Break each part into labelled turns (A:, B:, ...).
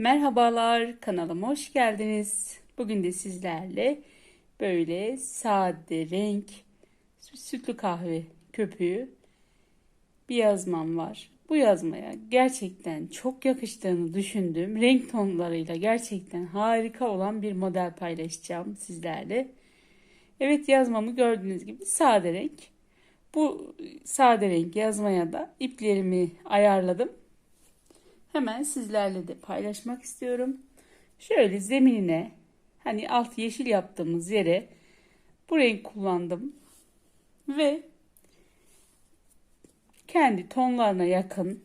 A: Merhabalar, kanalıma hoş geldiniz. Bugün de sizlerle böyle sade renk sütlü kahve köpüğü bir yazmam var. Bu yazmaya gerçekten çok yakıştığını düşündüğüm renk tonlarıyla gerçekten harika olan bir model paylaşacağım sizlerle. Evet yazmamı gördüğünüz gibi sade renk. Bu sade renk yazmaya da iplerimi ayarladım. Hemen sizlerle de paylaşmak istiyorum. Şöyle zeminine hani alt yeşil yaptığımız yere bu renk kullandım. Ve kendi tonlarına yakın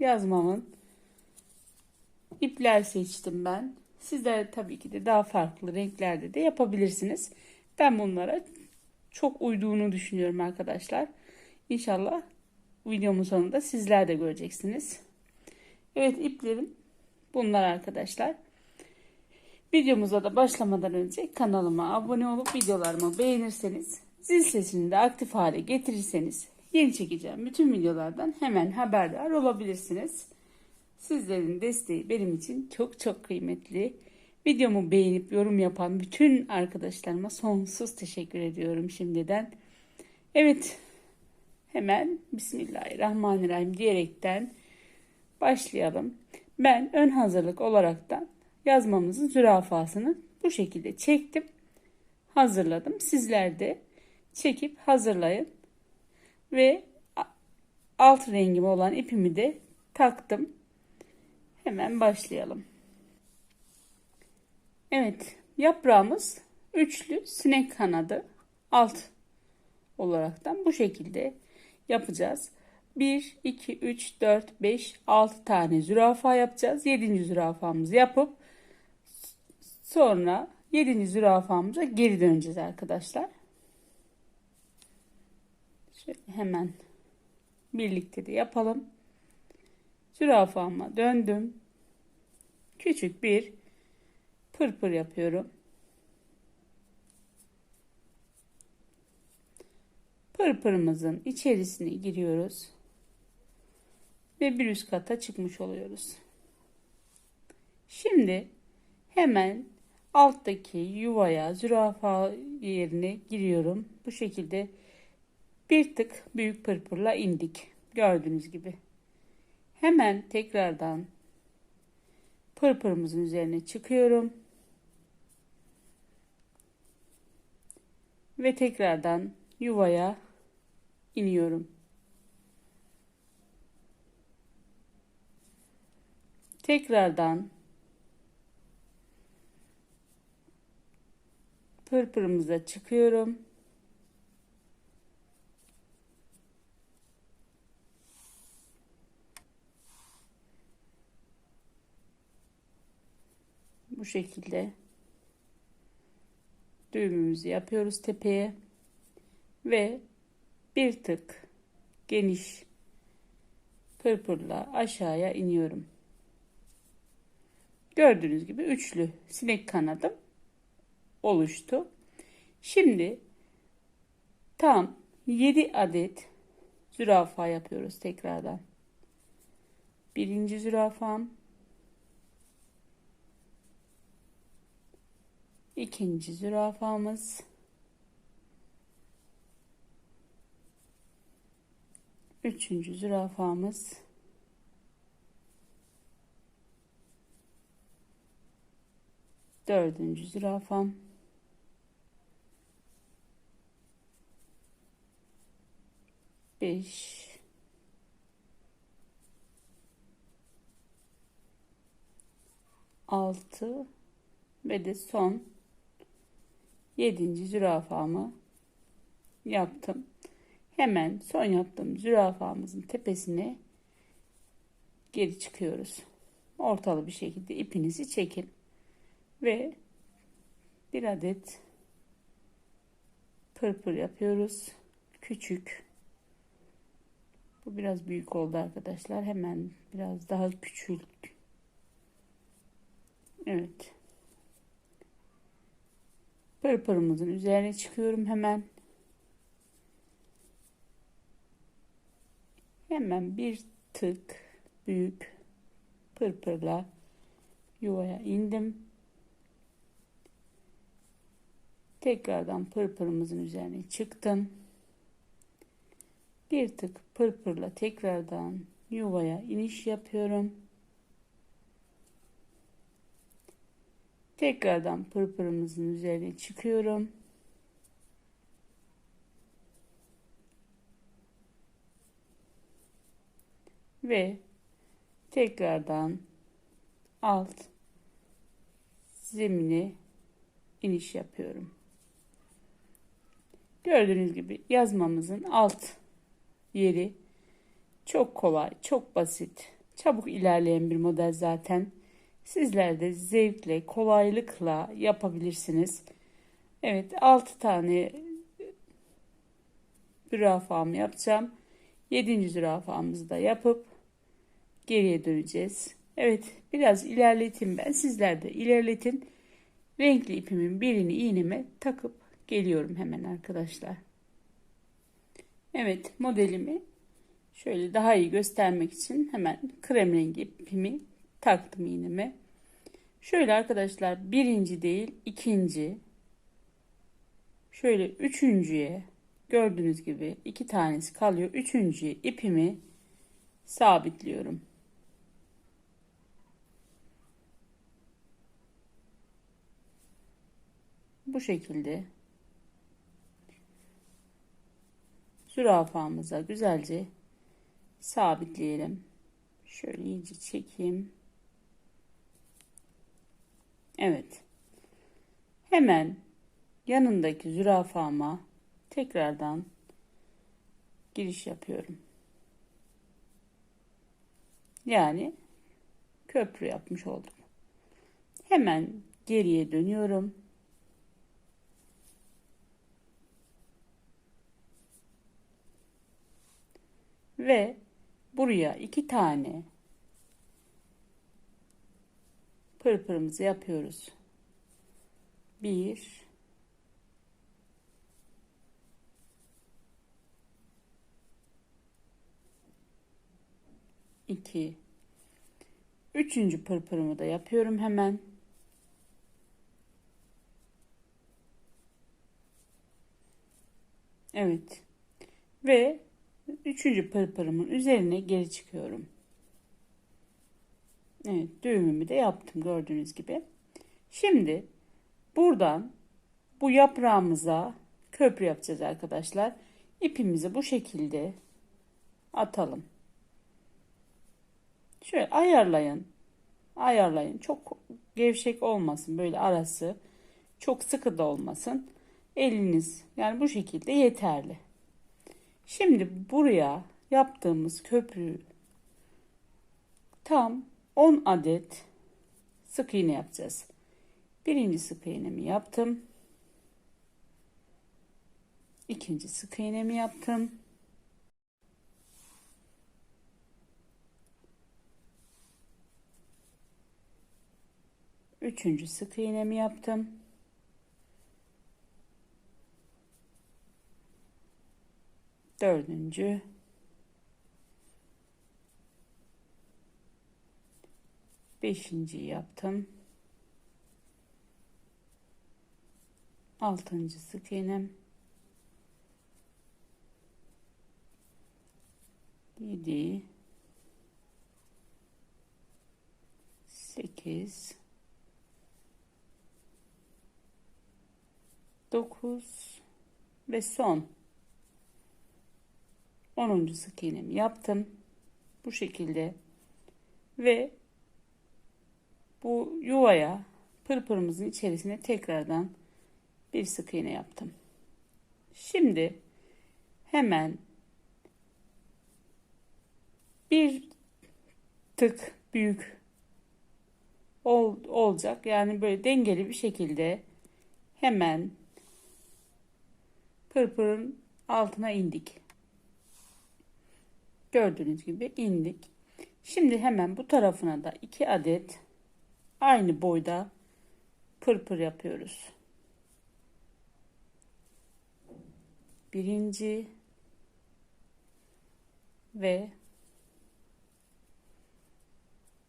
A: yazmamın ipler seçtim ben. Sizler tabii ki de daha farklı renklerde de yapabilirsiniz. Ben bunlara çok uyduğunu düşünüyorum arkadaşlar. İnşallah videomun sonunda sizler de göreceksiniz. Evet iplerim bunlar arkadaşlar. Videomuza da başlamadan önce kanalıma abone olup videolarımı beğenirseniz zil sesini de aktif hale getirirseniz yeni çekeceğim bütün videolardan hemen haberdar olabilirsiniz. Sizlerin desteği benim için çok çok kıymetli. Videomu beğenip yorum yapan bütün arkadaşlarıma sonsuz teşekkür ediyorum şimdiden. Evet hemen Bismillahirrahmanirrahim diyerekten başlayalım. Ben ön hazırlık olaraktan yazmamızın zürafasını bu şekilde çektim. Hazırladım. Sizler de çekip hazırlayın. Ve alt rengim olan ipimi de taktım. Hemen başlayalım. Evet, yaprağımız üçlü sinek kanadı alt olaraktan bu şekilde yapacağız. 1, 2, 3, 4, 5, 6 tane zürafa yapacağız. 7. zürafamızı yapıp sonra 7. zürafamıza geri döneceğiz arkadaşlar. Şöyle hemen birlikte de yapalım. Zürafama döndüm. Küçük bir pırpır yapıyorum. Pırpırımızın içerisine giriyoruz ve bir üst kata çıkmış oluyoruz. Şimdi hemen alttaki yuvaya zürafa yerine giriyorum. Bu şekilde bir tık büyük pırpırla indik. Gördüğünüz gibi. Hemen tekrardan pırpırımızın üzerine çıkıyorum. Ve tekrardan yuvaya iniyorum. Tekrardan pırpırımıza çıkıyorum. Bu şekilde düğümümüzü yapıyoruz tepeye ve bir tık geniş pırpırla aşağıya iniyorum. Gördüğünüz gibi üçlü sinek kanadım oluştu. Şimdi tam 7 adet zürafa yapıyoruz tekrardan. Birinci zürafam. ikinci zürafamız. Üçüncü zürafamız. Dördüncü zürafam. Beş. Altı. Ve de son yedinci zürafamı yaptım. Hemen son yaptığım zürafamızın tepesine geri çıkıyoruz. Ortalı bir şekilde ipinizi çekin ve bir adet pırpır yapıyoruz. Küçük. Bu biraz büyük oldu arkadaşlar. Hemen biraz daha küçült. Evet. Pırpırımızın üzerine çıkıyorum hemen. Hemen bir tık büyük pırpırla yuvaya indim. Tekrardan pırpırımızın üzerine çıktım. Bir tık pırpırla tekrardan yuvaya iniş yapıyorum. Tekrardan pırpırımızın üzerine çıkıyorum. Ve tekrardan alt zemine iniş yapıyorum. Gördüğünüz gibi yazmamızın alt yeri çok kolay, çok basit, çabuk ilerleyen bir model zaten. Sizler de zevkle, kolaylıkla yapabilirsiniz. Evet, 6 tane zürafamı yapacağım. 7. zürafamızı da yapıp geriye döneceğiz. Evet, biraz ilerleteyim ben. Sizler de ilerletin. Renkli ipimin birini iğneme takıp geliyorum hemen arkadaşlar. Evet, modelimi şöyle daha iyi göstermek için hemen krem rengi ipimi taktım iğneme. Şöyle arkadaşlar birinci değil ikinci şöyle üçüncüye gördüğünüz gibi iki tanesi kalıyor. Üçüncüye ipimi sabitliyorum. Bu şekilde zürafamıza güzelce sabitleyelim. Şöyle iyice çekeyim. Evet. Hemen yanındaki zürafama tekrardan giriş yapıyorum. Yani köprü yapmış oldum. Hemen geriye dönüyorum. Ve buraya iki tane pırpırımızı yapıyoruz. Bir iki üçüncü pırpırımı da yapıyorum hemen. Evet. Ve üçüncü pırpırımın üzerine geri çıkıyorum. Evet düğümümü de yaptım gördüğünüz gibi. Şimdi buradan bu yaprağımıza köprü yapacağız arkadaşlar. İpimizi bu şekilde atalım. Şöyle ayarlayın. Ayarlayın. Çok gevşek olmasın böyle arası. Çok sıkı da olmasın. Eliniz yani bu şekilde yeterli. Şimdi buraya yaptığımız köprüyü tam 10 adet sık iğne yapacağız. Birinci sık iğnemi yaptım. İkinci sık iğnemi yaptım. Üçüncü sık iğnemi yaptım. Dördüncü. Beşinci yaptım. Altıncı sık iğnem. Yedi. Sekiz. Dokuz. Ve son. Onuncu sık iğnemi yaptım. Bu şekilde. Ve bu yuvaya pırpırımızın içerisine tekrardan bir sık iğne yaptım. Şimdi hemen bir tık büyük ol, olacak. Yani böyle dengeli bir şekilde hemen pırpırın altına indik. Gördüğünüz gibi indik. Şimdi hemen bu tarafına da iki adet aynı boyda pırpır yapıyoruz. Birinci ve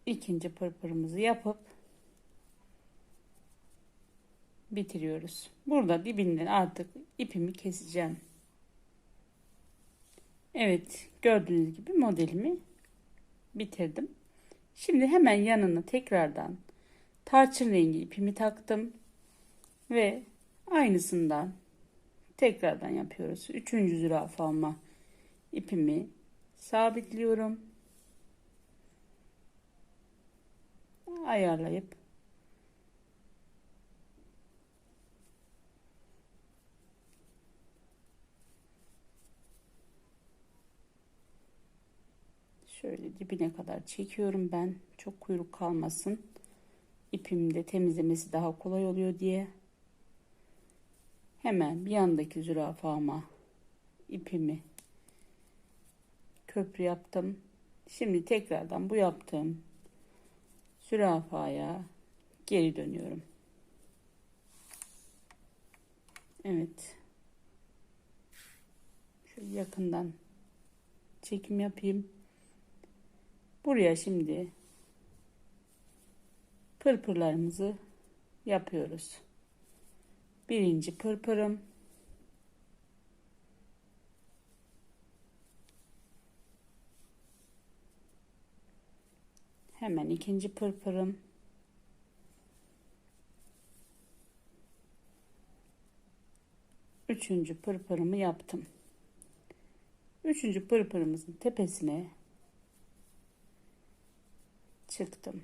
A: ikinci pırpırımızı yapıp bitiriyoruz. Burada dibinden artık ipimi keseceğim. Evet gördüğünüz gibi modelimi bitirdim. Şimdi hemen yanına tekrardan tarçın rengi ipimi taktım ve aynısından tekrardan yapıyoruz. Üçüncü zürafama ipimi sabitliyorum. Ayarlayıp Şöyle dibine kadar çekiyorum ben. Çok kuyruk kalmasın. İpimde temizlemesi daha kolay oluyor diye. Hemen bir yandaki zürafama ipimi köprü yaptım. Şimdi tekrardan bu yaptığım zürafaya geri dönüyorum. Evet. Şöyle yakından çekim yapayım. Buraya şimdi pırpırlarımızı yapıyoruz. Birinci pırpırım. Hemen ikinci pırpırım. Üçüncü pırpırımı yaptım. Üçüncü pırpırımızın tepesine çıktım.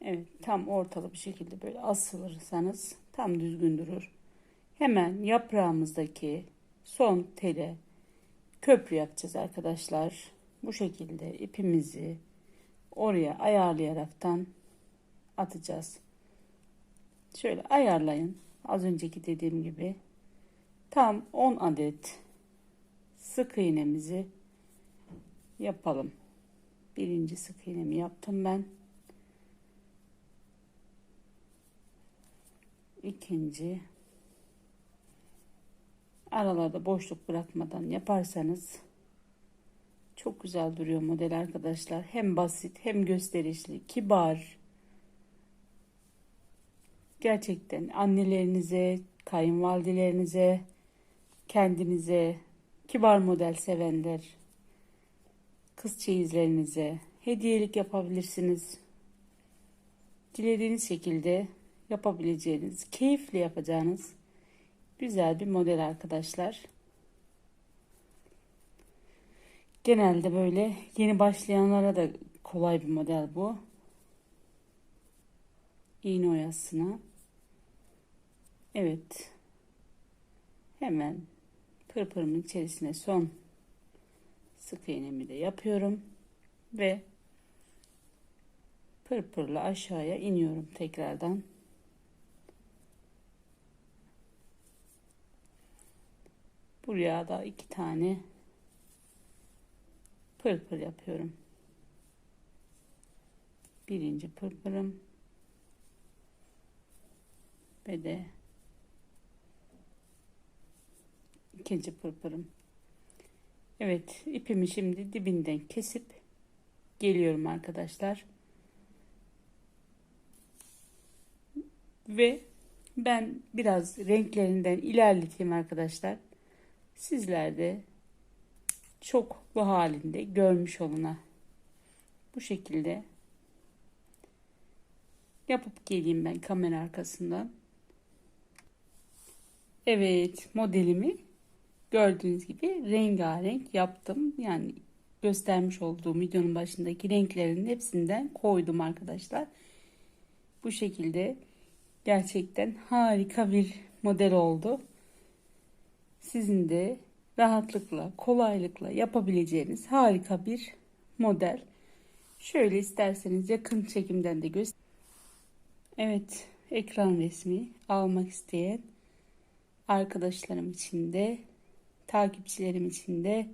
A: Evet tam ortalı bir şekilde böyle asılırsanız tam düzgün durur. Hemen yaprağımızdaki son tele köprü yapacağız arkadaşlar. Bu şekilde ipimizi oraya ayarlayaraktan atacağız. Şöyle ayarlayın. Az önceki dediğim gibi tam 10 adet sık iğnemizi yapalım. Birinci sık iğnemi yaptım ben. İkinci aralarda boşluk bırakmadan yaparsanız çok güzel duruyor model arkadaşlar. Hem basit hem gösterişli, kibar. Gerçekten annelerinize, kayınvalidelerinize, kendinize kibar model sevenler kız çeyizlerinize hediyelik yapabilirsiniz. Dilediğiniz şekilde yapabileceğiniz, keyifle yapacağınız güzel bir model arkadaşlar. Genelde böyle yeni başlayanlara da kolay bir model bu. İğne oyasına. Evet. Hemen pırpırımın içerisine son sık iğnemi de yapıyorum ve pırpırla aşağıya iniyorum tekrardan. Buraya da iki tane pırpır yapıyorum. Birinci pırpırım ve de ikinci pırpırım. Evet ipimi şimdi dibinden kesip geliyorum arkadaşlar. Ve ben biraz renklerinden ilerleteyim arkadaşlar. Sizler de çok bu halinde görmüş oluna. Bu şekilde yapıp geleyim ben kamera arkasından. Evet modelimi Gördüğünüz gibi rengarenk yaptım. Yani göstermiş olduğum videonun başındaki renklerin hepsinden koydum arkadaşlar. Bu şekilde gerçekten harika bir model oldu. Sizin de rahatlıkla, kolaylıkla yapabileceğiniz harika bir model. Şöyle isterseniz yakın çekimden de göster. Evet, ekran resmi almak isteyen arkadaşlarım için de takipçilerim için de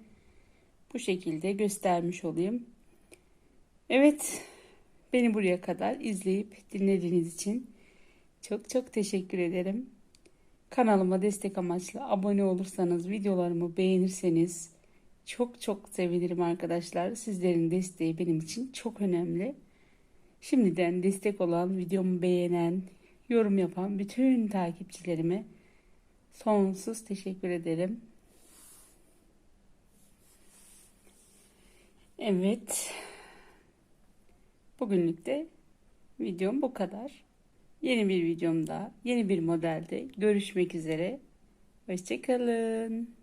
A: bu şekilde göstermiş olayım. Evet, beni buraya kadar izleyip dinlediğiniz için çok çok teşekkür ederim. Kanalıma destek amaçlı abone olursanız, videolarımı beğenirseniz çok çok sevinirim arkadaşlar. Sizlerin desteği benim için çok önemli. Şimdiden destek olan, videomu beğenen, yorum yapan bütün takipçilerime sonsuz teşekkür ederim. Evet. Bugünlük de videom bu kadar. Yeni bir videomda, yeni bir modelde görüşmek üzere. Hoşçakalın.